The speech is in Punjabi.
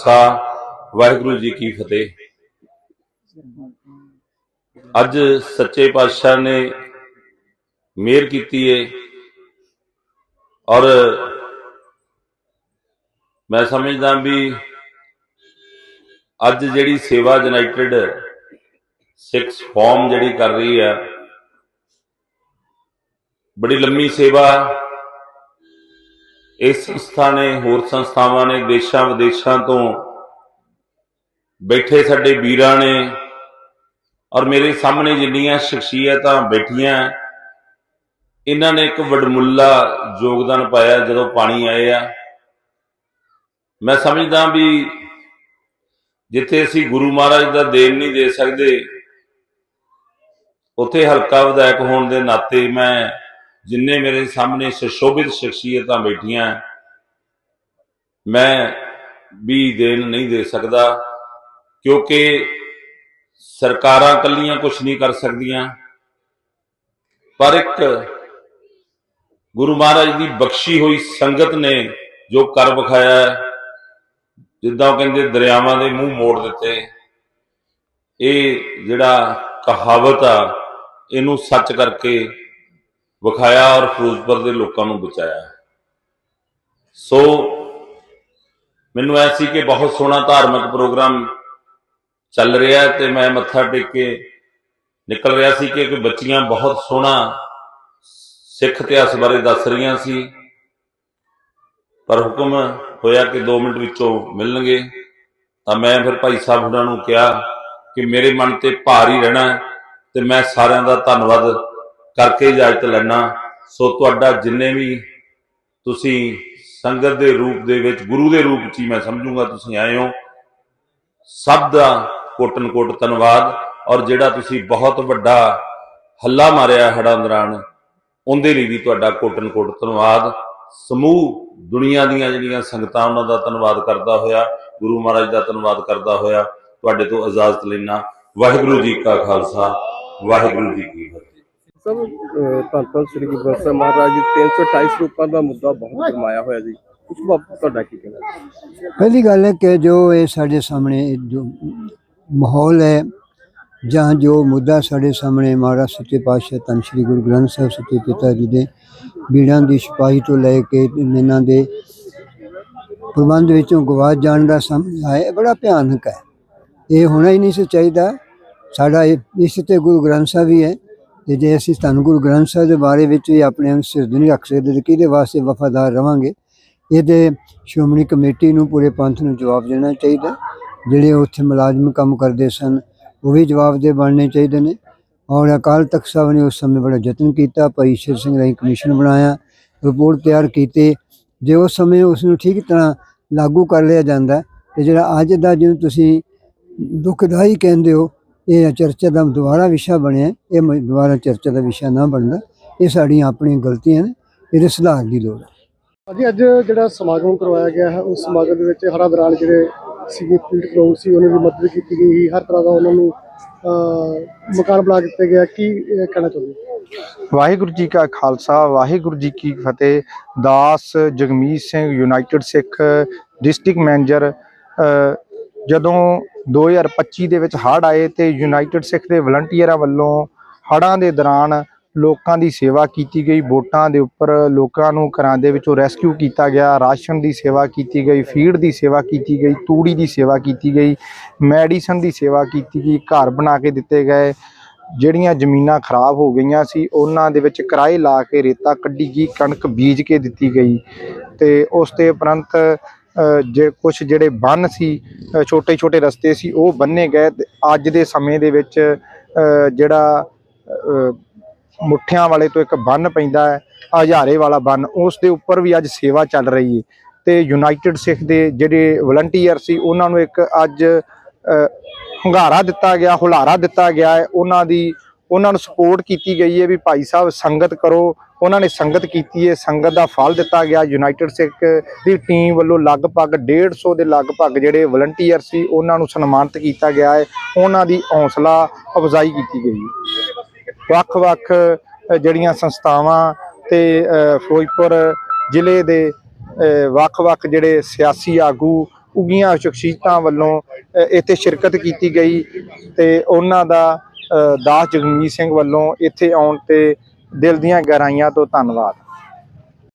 ਖਾਲਸਾ, ਵਾਹਿਗੁਰੂ ਜੀ ਕੀ ਫਤਿਹ। ਅੱਜ ਸੱਚੇ ਪਾਤਸ਼ਾਹ ਨੇ ਮਿਹਰ ਕੀਤੀ ਏ ਔਰ ਮੈਂ ਸਮਝਦਾ ਵੀ ਅੱਜ ਜਿਹੜੀ ਸੇਵਾ ਯੂਨਾਈਟਿਡ ਸਿਕਸ ਫਾਰਮ ਜਿਹੜੀ ਕਰ ਰਹੀ ਹੈ, ਬੜੀ ਲੰਮੀ ਸੇਵਾ ਇਸ ਸੰਸਥਾ ਨੇ ਹੋਰ ਸੰਸਥਾਵਾਂ ਨੇ ਦੇਸ਼ਾਂ ਵਿਦੇਸ਼ਾਂ ਤੋਂ ਬੈਠੇ ਸਾਡੇ ਵੀਰਾਂ ਨੇ ਔਰ ਮੇਰੇ ਸਾਹਮਣੇ ਜਿੰਨੀਆਂ ਸ਼ਖਸੀਅਤਾਂ ਬੈਠੀਆਂ, ਇਹਨਾਂ ਨੇ ਇੱਕ ਵਡਮੁੱਲਾ ਯੋਗਦਾਨ ਪਾਇਆ ਜਦੋਂ ਪਾਣੀ ਆਏ ਆ। ਮੈਂ ਸਮਝਦਾ ਵੀ ਜਿੱਥੇ ਅਸੀਂ ਗੁਰੂ ਮਹਾਰਾਜ ਦਾ ਦੇਣ ਨਹੀਂ ਦੇ ਸਕਦੇ, ਉੱਥੇ ਹਲਕਾ ਵਿਧਾਇਕ ਹੋਣ ਦੇ ਨਾਤੇ ਮੈਂ ਜਿੰਨੇ ਮੇਰੇ ਸਾਹਮਣੇ ਸੁਸ਼ੋਭਿਤ ਸ਼ਖਸੀਅਤਾਂ ਬੈਠੀਆਂ ਮੈਂ ਵੀ ਦੇਣ ਨਹੀਂ ਦੇ ਸਕਦਾ ਕਿਉਂਕਿ ਸਰਕਾਰਾਂ ਕੱਲੀਆਂ ਕੁਝ ਨਹੀਂ ਕਰ ਸਕਦੀਆਂ। ਪਰ ਇੱਕ ਗੁਰੂ ਮਹਾਰਾਜ ਦੀ ਬਖਸ਼ੀ ਹੋਈ ਸੰਗਤ ਨੇ ਜੋ ਕਰ ਵਿਖਾਇਆ ਹੈ, ਜਿੱਦਾਂ ਕਹਿੰਦੇ ਦਰਿਆਵਾਂ ਦੇ ਮੂੰਹ ਮੋੜ ਦਿੱਤੇ। ਇਹ ਜਿਹੜਾ ਕਹਾਵਤ ਆ ਇਹਨੂੰ ਸੱਚ ਕਰਕੇ ਵਿਖਾਇਆ ਔਰ ਫਿਰੋਜ਼ਪੁਰ ਦੇ ਲੋਕਾਂ ਨੂੰ ਬਚਾਇਆ ਸੋ, ਮੈਨੂੰ ਐ ਸੀ ਕਿ ਬਹੁਤ ਸੋਹਣਾ ਧਾਰਮਿਕ ਪ੍ਰੋਗਰਾਮ ਚੱਲ ਰਿਹਾ ਹੈ ਤੇ ਮੈਂ ਮੱਥਾ ਟੇਕ ਕੇ ਨਿਕਲ ਰਿਹਾ ਸੀ ਕਿ ਕਿ ਬੱਚੀਆਂ ਬਹੁਤ ਸੋਹਣਾ ਸਿੱਖ ਇਤਿਹਾਸ ਬਾਰੇ ਦੱਸ ਰਹੀਆਂ ਸੀ। ਪਰ ਹੁਕਮ ਹੋਇਆ ਕਿ 2 ਮਿੰਟ ਵਿੱਚੋਂ ਮਿਲਣਗੇ। ਤਾਂ ਮੈਂ ਫਿਰ ਭਾਈ ਸਾਹਿਬ ਉਹਨਾਂ ਨੂੰ ਕਿਹਾ ਕਿ ਮੇਰੇ ਮਨ ਤੇ ਭਾਰ ਹੀ ਰਹਿਣਾ ਹੈ ਤੇ ਮੈਂ ਸਾਰਿਆਂ ਦਾ ਧੰਨਵਾਦ ਕਰਕੇ ਇਜਾਜ਼ਤ ਲੈਣਾ। ਸੋ ਤੁਹਾਡਾ ਜਿੰਨੇ ਵੀ ਤੁਸੀਂ ਸੰਗਤ ਦੇ ਰੂਪ ਦੇ ਵਿੱਚ, ਗੁਰੂ ਦੇ ਰੂਪ 'ਚ ਹੀ ਮੈਂ ਸਮਝੂਗਾ ਤੁਸੀਂ ਆਏ ਹੋ। ਸਭ ਦਾ ਕੋਟਨ ਕੋਟ ਧੰਨਵਾਦ। ਔਰ ਜਿਹੜਾ ਤੁਸੀਂ ਬਹੁਤ ਵੱਡਾ ਹੱਲਾ ਮਾਰਿਆ ਹੜਾਂ ਦੌਰਾਨ, ਉਹਦੇ ਲਈ ਵੀ ਤੁਹਾਡਾ ਕੋਟਨ ਕੋਟ ਧੰਨਵਾਦ। ਸਮੂਹ ਦੁਨੀਆ ਦੀਆਂ ਜਿਹੜੀਆਂ ਸੰਗਤਾਂ ਉਹਨਾਂ ਦਾ ਧੰਨਵਾਦ ਕਰਦਾ ਹੋਇਆ, ਗੁਰੂ ਮਹਾਰਾਜ ਦਾ ਧੰਨਵਾਦ ਕਰਦਾ ਹੋਇਆ, ਤੁਹਾਡੇ ਤੋਂ ਇਜਾਜ਼ਤ ਲੈਣਾ ਵਾਹਿਗੁਰੂ ਜੀ ਕਾ ਖਾਲਸਾ, ਵਾਹਿਗੁਰੂ ਜੀ ਕੀ ਫਤਿਹ। ਸਭ ਧੰਨ ਧੰਨ ਸ੍ਰੀ ਗੁਰੂ ਗ੍ਰੰਥ ਸਾਹਿਬ ਮਹਾਰਾਜ ਜੀ 328 ਰੂਪਾਂ ਦਾ ਮੁੱਦਾ ਬਹੁਤ ਫਰਮਾਇਆ ਹੋਇਆ ਜੀ। ਉਸ ਬਾਬਤ ਤੁਹਾਡਾ ਕੀ ਕਹਿਣਾ ਹੈ? ਪਹਿਲੀ ਗੱਲ ਹੈ ਕਿ ਜੋ ਇਹ ਸਾਡੇ ਸਾਹਮਣੇ ਜੋ ਮਾਹੌਲ ਹੈ, ਜਾਂ ਜੋ ਮੁੱਦਾ ਸਾਡੇ ਸਾਹਮਣੇ ਮਹਾਰਾਜ ਸੱਚੇ ਪਾਤਸ਼ਾਹ ਧੰਨ ਸ਼੍ਰੀ ਗੁਰੂ ਗ੍ਰੰਥ ਸਾਹਿਬ ਸੱਚੇ ਪਿਤਾ ਜੀ ਦੇ ਬੀੜਾਂ ਦੀ ਸਿਪਾਹੀ ਤੋਂ ਲੈ ਕੇ ਇਹਨਾਂ ਦੇ ਪ੍ਰਬੰਧ ਵਿੱਚੋਂ ਗਵਾਚ ਜਾਣ ਦਾ ਸਾਹਮਣੇ ਆਇਆ ਬੜਾ ਭਿਆਨਕ ਹੈ। ਇਹ ਹੋਣਾ ਹੀ ਨਹੀਂ ਸੀ ਚਾਹੀਦਾ। ਸਾਡਾ ਇਹ, ਇਸ ਤੇ ਗੁਰੂ ਗ੍ਰੰਥ ਸਾਹਿਬ ਹੀ ਹੈ। ਤੇ ਜੇ ਅਸੀਂ ਤੁਹਾਨੂੰ ਗੁਰੂ ਗ੍ਰੰਥ ਸਾਹਿਬ ਦੇ ਬਾਰੇ ਵਿੱਚ ਵੀ ਆਪਣੇ ਆਪ ਸਿਰ ਨਹੀਂ ਰੱਖ ਸਕਦੇ ਤੇ ਕਿਹਦੇ ਵਾਸਤੇ ਵਫਾਦਾਰ ਰਵਾਂਗੇ, ਇਹਦੇ ਸ਼੍ਰੋਮਣੀ ਕਮੇਟੀ ਨੂੰ ਪੂਰੇ ਪੰਥ ਨੂੰ ਜਵਾਬ ਦੇਣਾ ਚਾਹੀਦਾ ਜਿਹੜੇ ਉੱਥੇ ਮੁਲਾਜ਼ਮ ਕੰਮ ਕਰਦੇ ਸਨ, ਉਹ ਵੀ ਜਵਾਬ ਦੇ ਬਣਨੇ ਚਾਹੀਦੇ ਨੇ। ਔਰ ਅਕਾਲ ਤਖਤ ਸਾਹਿਬ ਨੇ ਉਸ ਸਮੇਂ ਬੜਾ ਯਤਨ ਕੀਤਾ, ਭਾਈ ਸ਼ੇਰ ਸਿੰਘ ਰਾਈ ਕਮਿਸ਼ਨ ਬਣਾਇਆ, ਰਿਪੋਰਟ ਤਿਆਰ ਕੀਤੀ। ਜੇ ਉਸ ਸਮੇਂ ਉਸ ਨੂੰ ਠੀਕ ਤਰ੍ਹਾਂ ਲਾਗੂ ਕਰ ਲਿਆ ਜਾਂਦਾ ਤੇ ਜਿਹੜਾ ਅੱਜ ਦਾ ਜਿਹਨੂੰ ਤੁਸੀਂ ਦੁਖਦਾਈ ਕਹਿੰਦੇ ਹੋ ਇਹ ਚਰਚਾ ਦਾ ਦੁਬਾਰਾ ਵਿਸ਼ਾ ਬਣਿਆ ਇਹ ਦੁਬਾਰਾ ਚਰਚਾ ਦਾ ਵਿਸ਼ਾ ਨਾ ਬਣਦਾ। ਇਹ ਸਾਡੀਆਂ ਆਪਣੀਆਂ ਗਲਤੀਆਂ ਨੇ। ਇਹਦੇ ਸੁਧਾਰ ਦੀ ਲੋੜ ਹੈ। ਹਾਂਜੀ ਅੱਜ ਜਿਹੜਾ ਸਮਾਗਮ ਕਰਵਾਇਆ ਗਿਆ ਹੈ ਉਸ ਸਮਾਗਮ ਦੇ ਵਿੱਚ ਹਰਾ ਦੌਰਾਨ ਜਿਹੜੇ ਸੀਗੇ ਪੀੜਤ ਲੋਕ ਸੀ ਉਹਨਾਂ ਦੀ ਮਦਦ ਕੀਤੀ ਗਈ ਸੀ। ਹਰ ਤਰ੍ਹਾਂ ਦਾ ਉਹਨਾਂ ਨੂੰ ਮਕਾਨ ਬਣਾ ਦਿੱਤੇ ਗਿਆ। ਕੀ ਇਹ ਕਹਿਣਾ ਚਾਹੁੰਦੇ? ਵਾਹਿਗੁਰੂ ਜੀ ਕਾ ਖਾਲਸਾ ਵਾਹਿਗੁਰੂ ਜੀ ਕੀ ਫਤਿਹ। ਦਾਸ Jagmeet Singh united Sikh district manager uh, ਜਦੋਂ 2025 ਦੇ ਵਿੱਚ ਹੜ੍ਹ ਆਏ ਤੇ ਯੂਨਾਈਟਿਡ ਸਿੱਖ ਦੇ ਵਲੰਟੀਅਰਾਂ ਵੱਲੋਂ ਹੜ੍ਹਾਂ ਦੇ ਦੌਰਾਨ ਲੋਕਾਂ ਦੀ ਸੇਵਾ ਕੀਤੀ ਗਈ, ਵੋਟਾਂ ਦੇ ਉੱਪਰ ਲੋਕਾਂ ਨੂੰ ਘਰਾਂ ਦੇ ਵਿੱਚੋਂ ਰੈਸਕਿਊ ਕੀਤਾ ਗਿਆ, ਰਾਸ਼ਨ ਦੀ ਸੇਵਾ ਕੀਤੀ ਗਈ, ਫੀਡ ਦੀ ਸੇਵਾ ਕੀਤੀ ਗਈ, ਤੂੜੀ ਦੀ ਸੇਵਾ ਕੀਤੀ ਗਈ, ਮੈਡੀਸਨ ਦੀ ਸੇਵਾ ਕੀਤੀ ਗਈ, ਘਰ ਬਣਾ ਕੇ ਦਿੱਤੇ ਗਏ। ਜਿਹੜੀਆਂ ਜ਼ਮੀਨਾਂ ਖਰਾਬ ਹੋ ਗਈਆਂ ਸੀ, ਉਹਨਾਂ ਦੇ ਵਿੱਚ ਕਿਰਾਏ ਲਾ ਕੇ ਰੇਤਾ ਕੱਢੀ ਗਈ, ਕਣਕ ਬੀਜ ਕੇ ਦਿੱਤੀ ਗਈ ਤੇ ਉਸ ਤੇ ਉਪਰੰਤ ਜੇ ਕੁਝ ਜਿਹੜੇ ਬੰਨ ਸੀ ਛੋਟੇ ਛੋਟੇ ਰਸਤੇ ਸੀ ਉਹ ਬੰਨੇ ਗਏ ਤੇ ਅੱਜ ਦੇ ਸਮੇਂ ਦੇ ਵਿੱਚ ਜਿਹੜਾ ਮੁੱਠਿਆਂ ਵਾਲੇ ਤੋਂ ਇੱਕ ਬੰਨ ਪੈਂਦਾ ਹੈ ਹਜ਼ਾਰੇ ਵਾਲਾ ਬੰਨ ਉਸ ਦੇ ਉੱਪਰ ਵੀ ਅੱਜ ਸੇਵਾ ਚੱਲ ਰਹੀ ਹੈ। ਤੇ ਯੂਨਾਈਟਿਡ ਸਿੱਖ ਦੇ ਜਿਹੜੇ ਵਲੰਟੀਅਰ ਸੀ ਉਹਨਾਂ ਨੂੰ ਇੱਕ ਅੱਜ ਅ, ਹੁੰਗਾਰਾ ਦਿੱਤਾ ਗਿਆ ਹੁਲਾਰਾ ਦਿੱਤਾ ਗਿਆ ਹੈ। ਉਹਨਾਂ ਦੀ ਉਹਨਾਂ ਨੂੰ ਸਪੋਰਟ ਕੀਤੀ ਗਈ ਹੈ ਵੀ ਭਾਈ ਸਾਹਿਬ ਸੰਗਤ ਕਰੋ ਉਹਨਾਂ ਨੇ ਸੰਗਤ ਕੀਤੀ ਹੈ, ਸੰਗਤ ਦਾ ਫਲ ਦਿੱਤਾ ਗਿਆ। ਯੂਨਾਈਟਿਡ ਸਿੱਖ ਦੀ ਟੀਮ ਵੱਲੋਂ ਲਗਭਗ 150 ਦੇ ਲਗਭਗ ਜਿਹੜੇ ਵਲੰਟੀਅਰ ਸੀ, ਉਹਨਾਂ ਨੂੰ ਸਨਮਾਨਿਤ ਕੀਤਾ ਗਿਆ ਹੈ। ਉਹਨਾਂ ਦੀ ਹੌਸਲਾ ਅਫਜ਼ਾਈ ਕੀਤੀ ਗਈ ਵੱਖ-ਵੱਖ ਜਿਹੜੀਆਂ ਸੰਸਥਾਵਾਂ ਤੇ ਫਿਰੋਜ਼ਪੁਰ ਜ਼ਿਲ੍ਹੇ ਦੇ ਵੱਖ-ਵੱਖ ਜਿਹੜੇ ਸਿਆਸੀ ਆਗੂ ਉਗੀਆਂ ਸ਼ਖਸੀਅਤਾਂ ਵੱਲੋਂ ਇੱਥੇ ਸ਼ਿਰਕਤ ਕੀਤੀ ਗਈ। ਤੇ ਉਹਨਾਂ ਦਾ ਦਾਸ ਜਗਮੀਤ ਸਿੰਘ ਵੱਲੋਂ ਇੱਥੇ ਆਉਣ ਤੇ ਦਿਲ ਦੀਆਂ ਗਹਿਰਾਈਆਂ ਤੋਂ ਧੰਨਵਾਦ।